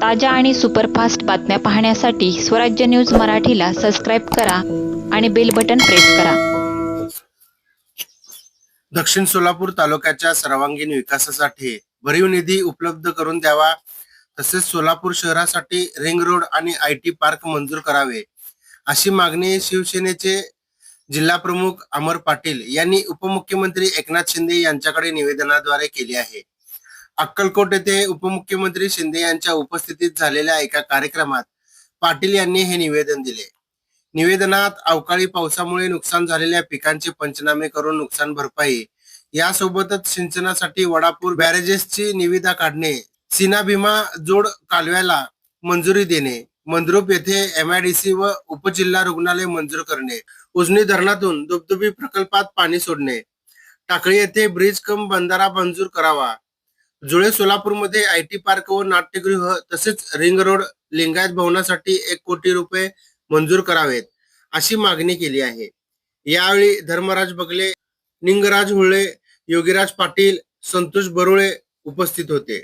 ताज्या आणि सुपरफास्ट बातम्या पाहण्यासाठी स्वराज्य न्यूज मराठीला सबस्क्राईब करा आणि बेल बटन प्रेस करा. दक्षिण सोलापूर तालुक्याच्या सर्वांगीण विकासासाठी भरीव निधी उपलब्ध करून द्यावा. तसेच सोलापूर शहरासाठी रिंग रोड आणि आय टी पार्क मंजूर करावे. अशी मागणी शिवसेनेचे जिल्हा प्रमुख अमर पाटील यांनी उपमुख्यमंत्री एकनाथ शिंदे यांच्याकडे निवेदनाद्वारे केली आहे. अक्कलकोट येथे उपमुख्यमंत्री शिंदे यांच्या उपस्थितीत झालेल्या एका कार्यक्रमात पाटील यांनी हे निवेदन दिले. निवेदनात अवकाळी पावसामुळे नुकसान झालेल्या पिकांचे पंचनामे करून नुकसान भरपाई यासोबतच सिंचनासाठी वडापूर बॅरेजेसची निविदा काढणे सीना भीमा जोड कालव्याला मंजुरी देणे मंद्रुप येथे एमआयडीसी व उपजिल्हा रुग्णालय मंजूर करणे उजनी धरणातून दुबदुबी प्रकल्पात पाणी सोडणे टाकळी येथे ब्रिज कम बंधारा मंजूर करावा जुळे सोलापूरमध्ये आय टी पार्क व नाट्यगृह तसेच रिंग रोड लिंगायत भवनासाठी एक कोटी रुपये मंजूर करावेत अशी मागणी केली आहे. यावेळी धर्मराज बगले निंगराज हुळे योगीराज पाटील संतोष बरुळे उपस्थित होते.